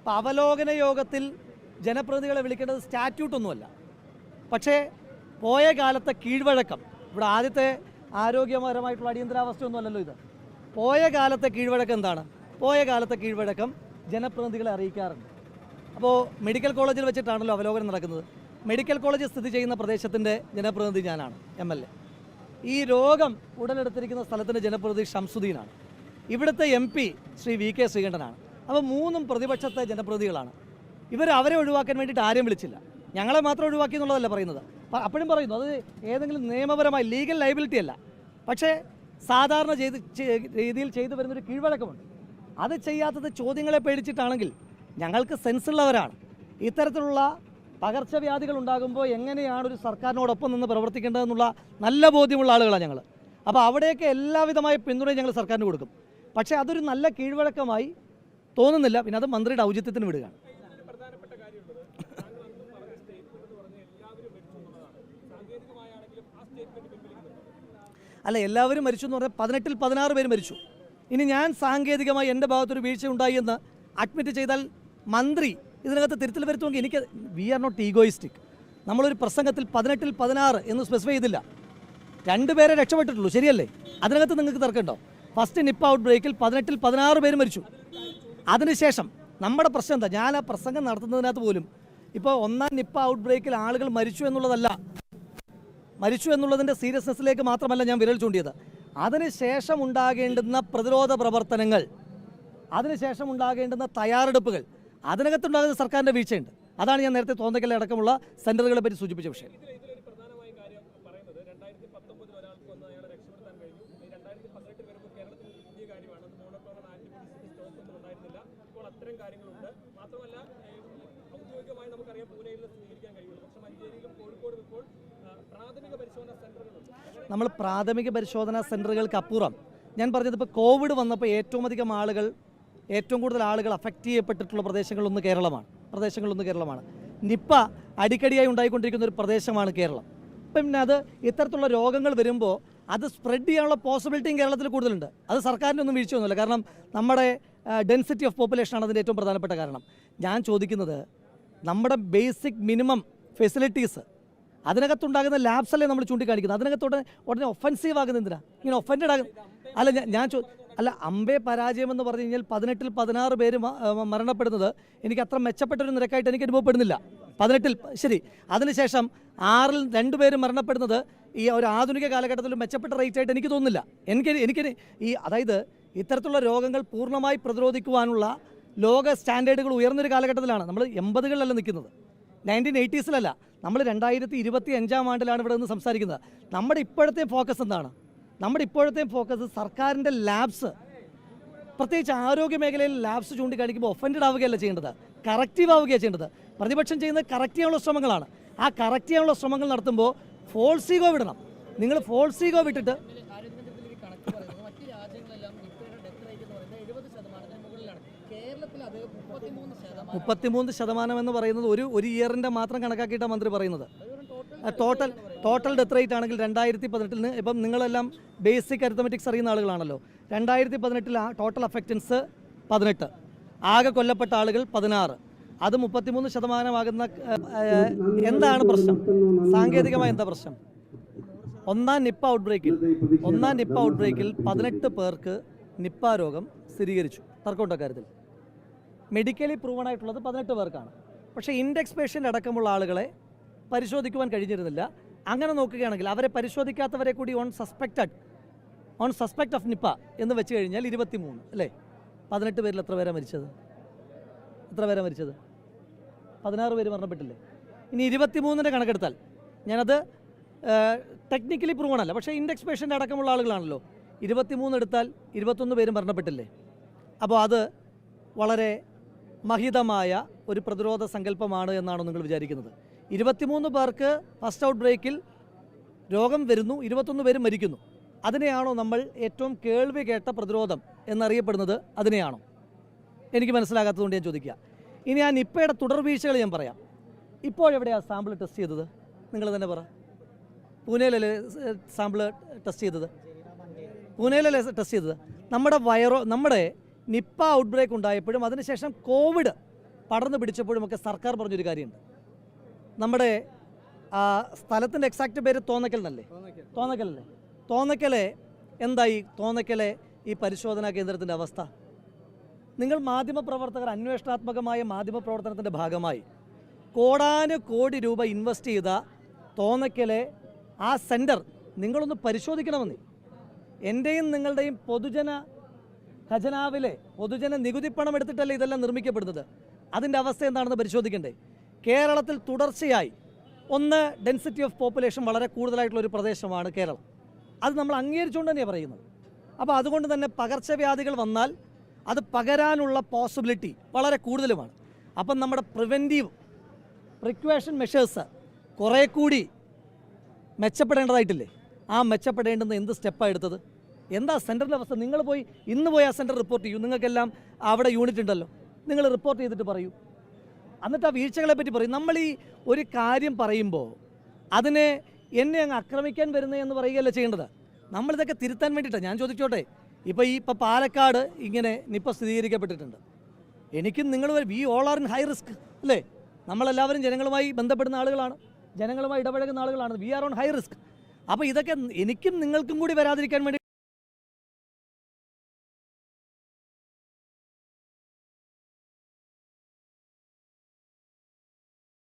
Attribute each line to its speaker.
Speaker 1: അപ്പം അവലോകന യോഗത്തിൽ ജനപ്രതിനിധികളെ വിളിക്കേണ്ടത് സ്റ്റാറ്റ്യൂട്ടൊന്നുമല്ല പക്ഷേ പോയ കാലത്തെ കീഴ്വഴക്കം ഇവിടെ ആദ്യത്തെ ആരോഗ്യപരമായിട്ടുള്ള അടിയന്തരാവസ്ഥയൊന്നുമല്ലല്ലോ ഇത്. പോയ കാലത്തെ കീഴ്വഴക്കം എന്താണ്? പോയ കാലത്തെ കീഴ്വഴക്കം ജനപ്രതിനിധികളെ അറിയിക്കാറുണ്ട്. അപ്പോൾ മെഡിക്കൽ കോളേജിൽ വെച്ചിട്ടാണല്ലോ അവലോകനം നടക്കുന്നത്. മെഡിക്കൽ കോളേജ് സ്ഥിതി ചെയ്യുന്ന പ്രദേശത്തിന്റെ ജനപ്രതിനിധി ഞാനാണ് എം എൽ എ. ഈ രോഗം ഉടലെടുത്തിരിക്കുന്ന സ്ഥലത്തിന്റെ ജനപ്രതിനിധി ഷംസുദ്ദീനാണ്. ഇവിടുത്തെ M P Shri V K ശ്രീകണ്ഠനാണ്. അപ്പോൾ മൂന്നും പ്രതിപക്ഷത്തെ ജനപ്രതിനിധികളാണ്. ഇവർ അവരെ ഒഴിവാക്കാൻ വേണ്ടിയിട്ട് ആരെയും വിളിച്ചില്ല. ഞങ്ങളെ മാത്രം ഒഴിവാക്കി എന്നുള്ളതല്ല പറയുന്നത്. അപ്പോഴും പറയുന്നു അത് ഏതെങ്കിലും നിയമപരമായി ലീഗൽ ലൈബിലിറ്റി അല്ല. പക്ഷേ സാധാരണ ചെയ്ത് രീതിയിൽ ചെയ്തു വരുന്നൊരു കീഴ്വഴക്കമുണ്ട്. അത് ചെയ്യാത്തത് ചോദ്യങ്ങളെ പേടിച്ചിട്ടാണെങ്കിൽ ഞങ്ങൾക്ക് സെൻസുള്ളവരാണ്. ഇത്തരത്തിലുള്ള പകർച്ചവ്യാധികൾ ഉണ്ടാകുമ്പോൾ എങ്ങനെയാണ് ഒരു സർക്കാരിനോടൊപ്പം നിന്ന് പ്രവർത്തിക്കേണ്ടതെന്നുള്ള നല്ല ബോധ്യമുള്ള ആളുകളാണ് ഞങ്ങൾ അപ്പോൾ അവിടെയൊക്കെ എല്ലാവിധമായ പിന്തുണയും ഞങ്ങൾ സർക്കാരിന് കൊടുക്കും. പക്ഷേ അതൊരു നല്ല കീഴ്വഴക്കമായി തോന്നുന്നില്ല. പിന്നെ അത് മന്ത്രിയുടെ ഔചിത്യത്തിന് വിടുകയാണ്. അല്ല എല്ലാവരും മരിച്ചു എന്ന് പറഞ്ഞാൽ പതിനെട്ടിൽ പതിനാറ് പേര് മരിച്ചു. ഇനി ഞാൻ സാങ്കേതികമായി എന്റെ ഭാഗത്തൊരു വീഴ്ച ഉണ്ടായി എന്ന് അഡ്മിറ്റ് ചെയ്താൽ മന്ത്രി ഇതിനകത്ത് തിരുത്തൽ വരുത്തുമെങ്കിൽ എനിക്ക് വി ആർ നോട്ട് ഈഗോയിസ്റ്റിക് നമ്മളൊരു പ്രസംഗത്തിൽ പതിനെട്ടിൽ പതിനാറ് എന്ന് സ്പെസിഫൈ ചെയ്തില്ല. രണ്ടുപേരെ രക്ഷപ്പെട്ടിട്ടുള്ളൂ ശരിയല്ലേ? അതിനകത്ത് നിങ്ങൾക്ക് തർക്കമുണ്ടോ? ഫസ്റ്റ് നിപ്പ് ഔട്ട് ബ്രേക്കിൽ പതിനെട്ടിൽ പതിനാറ് പേര് മരിച്ചു. അതിനുശേഷം നമ്മുടെ പ്രശ്നം എന്താ? ഞാൻ ആ പ്രസംഗം നടത്തുന്നതിനകത്ത് പോലും ഇപ്പോൾ ഒന്നാം നിപ്പ ഔട്ട് ബ്രേക്കിൽ ആളുകൾ മരിച്ചു എന്നുള്ളതല്ല. മരിച്ചു എന്നുള്ളതിന്റെ സീരിയസ്നെസ്സിലേക്ക് മാത്രമല്ല ഞാൻ വിരൽ ചൂണ്ടിയത്. അതിനുശേഷം ഉണ്ടാകേണ്ടുന്ന പ്രതിരോധ പ്രവർത്തനങ്ങൾ അതിനുശേഷം ഉണ്ടാകേണ്ടുന്ന തയ്യാറെടുപ്പുകൾ അതിനകത്തുണ്ടാകുന്ന സർക്കാരിന്റെ വീഴ്ചയുണ്ട്. അതാണ് ഞാൻ നേരത്തെ തോന്നക്കലെ അടക്കമുള്ള സെന്ററുകളെ പറ്റി സൂചിപ്പിച്ച വിഷയം. നമ്മൾ പ്രാഥമിക പരിശോധനാ സെന്ററുകൾക്ക് അപ്പുറം. ഞാൻ പറഞ്ഞത് ഇപ്പോൾ കോവിഡ് വന്നപ്പോൾ ഏറ്റവും അധികം ആളുകൾ ഏറ്റവും കൂടുതൽ ആളുകൾ അഫക്റ്റ് ചെയ്യപ്പെട്ടിട്ടുള്ള പ്രദേശങ്ങളൊന്ന് കേരളമാണ്. പ്രദേശങ്ങളൊന്ന് കേരളമാണ്. നിപ്പ അടിക്കടിയായി ഉണ്ടായിക്കൊണ്ടിരിക്കുന്ന ഒരു പ്രദേശമാണ് കേരളം. ഇപ്പം പിന്നെ അത് ഇത്തരത്തിലുള്ള രോഗങ്ങൾ വരുമ്പോൾ അത് സ്പ്രെഡ് ചെയ്യാനുള്ള പോസിബിലിറ്റിയും കേരളത്തിൽ കൂടുതലുണ്ട്. അത് സർക്കാരിന്റെ ഒന്നും വീഴ്ചയൊന്നുമില്ല. കാരണം നമ്മുടെ ഡെൻസിറ്റി ഓഫ് പോപ്പുലേഷൻ ആണ് അതിന്റെ ഏറ്റവും പ്രധാനപ്പെട്ട കാരണം. ഞാൻ ചോദിക്കുന്നത് നമ്മുടെ ബേസിക് മിനിമം ഫെസിലിറ്റീസ് അതിനകത്തുണ്ടാകുന്ന ലാബ്സ് അല്ലേ നമ്മൾ ചൂണ്ടിക്കാണിക്കുന്നത്? അതിനകത്തോടെ ഉടനെ ഒഫൻസീവ് ആകുന്ന എന്തിനാ? ഇങ്ങനെ ഒഫൻഡഡ് ആകുന്ന അല്ല ഞാൻ ചോ അല്ല അമ്പേ പരാജയം എന്ന് പറഞ്ഞു കഴിഞ്ഞാൽ പതിനെട്ടിൽ പതിനാറ് പേര് മരണപ്പെടുന്നത് എനിക്ക് അത്ര മെച്ചപ്പെട്ട ഒരു നിരക്കായിട്ട് എനിക്ക് അനുഭവപ്പെടുന്നില്ല. പതിനെട്ടിൽ ശരി. അതിനുശേഷം ആറിൽ രണ്ട് പേര് മരണപ്പെടുന്നത് ഈ ഒരു ആധുനിക കാലഘട്ടത്തിൽ മെച്ചപ്പെട്ട റേറ്റ് ആയിട്ട് എനിക്ക് തോന്നുന്നില്ല. എനിക്ക് എനിക്ക് ഈ അതായത് ഇത്തരത്തിലുള്ള രോഗങ്ങൾ പൂർണമായി പ്രതിരോധിക്കുവാനുള്ള ലോക സ്റ്റാൻഡേർഡുകൾ ഉയർന്നൊരു കാലഘട്ടത്തിലാണ്. നമ്മൾ എൺപതുകളിലല്ല നിൽക്കുന്നത്. നയന്റീൻ എയ്റ്റീസിലല്ല. നമ്മൾ രണ്ടായിരത്തി ഇരുപത്തി അഞ്ചാം ആണ്ടിലാണ് ഇവിടെ നിന്ന് സംസാരിക്കുന്നത്. നമ്മുടെ ഇപ്പോഴത്തെ ഫോക്കസ് എന്താണ്? നമ്മുടെ ഇപ്പോഴത്തെ ഫോക്കസ് സർക്കാരിന്റെ ലാബ്സ്. പ്രത്യേകിച്ച് ആരോഗ്യ മേഖലയിൽ ലാബ്സ് ചൂണ്ടിക്കാണിക്കുമ്പോൾ ഒഫൻഡഡ് ആവുകയല്ല ചെയ്യേണ്ടത്. കറക്റ്റീവ് ആവുകയാണ് ചെയ്യേണ്ടത്. പ്രതിപക്ഷം ചെയ്യുന്നത് കറക്റ്റ് ചെയ്യാനുള്ള ശ്രമങ്ങളാണ്. ആ കറക്റ്റ് ചെയ്യാനുള്ള ശ്രമങ്ങൾ നടത്തുമ്പോൾ ഫോൾസീഗോ വിടണം. നിങ്ങൾ ഫോൾസീഗോ വിട്ടിട്ട്
Speaker 2: ആരോഗ്യമന്ത്രി ഒരു കണക്ക് പറയുന്നത് മറ്റ് രാജ്യങ്ങളെല്ലാം നിപ്പയുടെ ഡെത്ത് റേറ്റ് എന്ന് പറയുന്നത് എഴുപത് ശതമാനത്തിന് മുകളിലാണ് കേരളത്തിൽ അത് മുപ്പത്തിമൂന്ന് ശതമാനം.
Speaker 1: എന്ന് പറയുന്നത് ഒരു ഒരു ഇയറിന്റെ മാത്രം കണക്കാക്കിയിട്ടാണ് മന്ത്രി പറയുന്നത്.
Speaker 2: ടോട്ടൽ
Speaker 1: ടോട്ടൽ ഡെത്ത് റേറ്റ് ആണെങ്കിൽ രണ്ടായിരത്തി പതിനെട്ടിൽ നിന്ന് ഇപ്പം നിങ്ങളെല്ലാം ബേസിക് അരിത്തമെറ്റിക്സ് അറിയുന്ന ആളുകളാണല്ലോ. രണ്ടായിരത്തി പതിനെട്ടിൽ ടോട്ടൽ അഫക്റ്റൻസ് പതിനെട്ട്. ആകെ കൊല്ലപ്പെട്ട ആളുകൾ പതിനാറ്. അത് മുപ്പത്തിമൂന്ന് ശതമാനമാകുന്ന എന്താണ് പ്രശ്നം? സാങ്കേതികമായി എന്താ പ്രശ്നം? ഒന്നാം നിപ്പ ഔട്ട് ബ്രേക്കിൽ ഒന്നാം നിപ്പ ഔട്ട് ബ്രേക്കിൽ പതിനെട്ട് പേർക്ക് നിപ്പ രോഗം സ്ഥിരീകരിച്ചു. തർക്കമുണ്ടോ കാര്യത്തിൽ? മെഡിക്കലി പ്രൂവൺ ആയിട്ടുള്ളത് പതിനെട്ട് പേർക്കാണ്. പക്ഷേ ഇൻഡെക്സ് പേഷ്യന്റ് അടക്കമുള്ള ആളുകളെ പരിശോധിക്കുവാൻ കഴിഞ്ഞിരുന്നില്ല. അങ്ങനെ നോക്കുകയാണെങ്കിൽ അവരെ പരിശോധിക്കാത്തവരെ കൂടി on suspected on suspect of Nipah എന്ന് വെച്ച് കഴിഞ്ഞാൽ ഇരുപത്തി മൂന്ന് അല്ലേ? പതിനെട്ട് പേരിൽ എത്ര പേരാണ് മരിച്ചത്? എത്ര പേരാണ് മരിച്ചത്? പതിനാറ് പേര് മരണപ്പെട്ടില്ലേ? ഇനി ഇരുപത്തി മൂന്നിന്റെ കണക്കെടുത്താൽ ഞാനത് ടെക്നിക്കലി പ്രൂവൺ അല്ല. പക്ഷേ ഇൻഡെക്സ് പേഷ്യന്റ് അടക്കമുള്ള ആളുകളാണല്ലോ. ഇരുപത്തിമൂന്ന് എടുത്താൽ ഇരുപത്തൊന്ന് പേരും മരണപ്പെട്ടില്ലേ? അപ്പോൾ അത് വളരെ മഹിതമായ ഒരു പ്രതിരോധ സങ്കല്പമാണ് എന്നാണ് നിങ്ങൾ വിചാരിക്കുന്നത്. ഇരുപത്തിമൂന്ന് പേർക്ക് ഫസ്റ്റ് ഔട്ട് ബ്രേക്കിൽ രോഗം വരുന്നു ഇരുപത്തൊന്ന് പേരും മരിക്കുന്നു. അതിനെയാണോ നമ്മൾ ഏറ്റവും കേൾവി കേട്ട പ്രതിരോധം എന്നറിയപ്പെടുന്നത്? അതിനെയാണോ? എനിക്ക് മനസ്സിലാകാത്തതുകൊണ്ട് ഞാൻ ചോദിക്കുക. ഇനി ഞാൻ നിപ്പയുടെ തുടർവീഴ്ചകൾ ഞാൻ പറയാം. ഇപ്പോഴെവിടെയാണ് സാമ്പിൾ ടെസ്റ്റ് ചെയ്തത്? നിങ്ങൾ തന്നെ പറ. പൂനെയിലല്ലേ സാമ്പിൾ ടെസ്റ്റ് ചെയ്തത്? പൂനെയിലല്ലേ ടെസ്റ്റ് ചെയ്തത്? നമ്മുടെ വയറോ നമ്മുടെ നിപ്പ ഔട്ട് ബ്രേക്ക് ഉണ്ടായപ്പോഴും അതിനുശേഷം കോവിഡ് പടർന്നു പിടിച്ചപ്പോഴും ഒക്കെ സർക്കാർ പറഞ്ഞൊരു കാര്യമുണ്ട്. നമ്മുടെ സ്ഥലത്തിന്റെ എക്സാക്റ്റ് പേര് തോന്നക്കൽ എന്നല്ലേ? തോന്നക്കലല്ലേ തോന്നക്കലെ എന്തായി? തോന്നക്കലെ ഈ പരിശോധനാ കേന്ദ്രത്തിന്റെ അവസ്ഥ. നിങ്ങൾ മാധ്യമപ്രവർത്തകർ അന്വേഷണാത്മകമായ മാധ്യമപ്രവർത്തനത്തിന്റെ ഭാഗമായി കോടാനു കോടി രൂപ ഇൻവെസ്റ്റ് ചെയ്ത തോന്നക്കലെ ആ സെന്റർ നിങ്ങളൊന്ന് പരിശോധിക്കണമെന്ന്. എന്റെയും നിങ്ങളുടെയും പൊതുജന ഖജനാവിലെ പൊതുജന നികുതി പണം എടുത്തിട്ടല്ലേ ഇതെല്ലാം നിർമ്മിക്കപ്പെടുന്നത്? അതിന്റെ അവസ്ഥ എന്താണെന്ന് പരിശോധിക്കണ്ടേ? കേരളത്തിൽ തുടർച്ചയായി ഒന്ന് ഡെൻസിറ്റി ഓഫ് പോപ്പുലേഷൻ വളരെ കൂടുതലായിട്ടുള്ള ഒരു പ്രദേശമാണ് കേരളം. അത് നമ്മൾ അംഗീകരിച്ചുകൊണ്ട് തന്നെയാണ് പറയുന്നത്. അപ്പോൾ അതുകൊണ്ട് തന്നെ പകർച്ചവ്യാധികൾ വന്നാൽ അത് പകരാനുള്ള പോസിബിലിറ്റി വളരെ കൂടുതലുമാണ്. അപ്പം നമ്മുടെ പ്രിവെന്റീവ് പ്രിക്വേഷൻ മെഷേഴ്സ് കുറേ കൂടി മെച്ചപ്പെടേണ്ടതായിട്ടില്ലേ? ആ മെച്ചപ്പെടേണ്ടുന്ന എന്ത് സ്റ്റെപ്പാണ് എടുത്തത്? എന്താ സെന്ററിന്റെ അവസ്ഥ? നിങ്ങൾ പോയി ഇന്ന് പോയി ആ സെന്റർ റിപ്പോർട്ട് ചെയ്യൂ. നിങ്ങൾക്കെല്ലാം അവിടെ യൂണിറ്റ് ഉണ്ടല്ലോ. നിങ്ങൾ റിപ്പോർട്ട് ചെയ്തിട്ട് പറയൂ. എന്നിട്ട് ആ വീഴ്ചകളെ പറ്റി പറയും. നമ്മൾ ഈ ഒരു കാര്യം പറയുമ്പോൾ അതിനെ എന്നെ അങ്ങ് ആക്രമിക്കാൻ വരുന്നത് എന്ന് പറയുകയല്ല ചെയ്യേണ്ടത്? നമ്മളിതൊക്കെ തിരുത്താൻ വേണ്ടിയിട്ടാണ്. ഞാൻ ചോദിച്ചോട്ടെ ഇപ്പോൾ ഈ ഇപ്പോൾ പാലക്കാട് ഇങ്ങനെ നിപ്പ സ്ഥിരീകരിക്കപ്പെട്ടിട്ടുണ്ട്. എനിക്കും നിങ്ങൾ we all are in high risk അല്ലേ? നമ്മളെല്ലാവരും ജനങ്ങളുമായി ബന്ധപ്പെടുന്ന ആളുകളാണ്. ജനങ്ങളുമായി ഇടപഴകുന്ന ആളുകളാണ്. We are on high risk അപ്പോൾ ഇതൊക്കെ എനിക്കും നിങ്ങൾക്കും കൂടി വരാതിരിക്കാൻ വേണ്ടി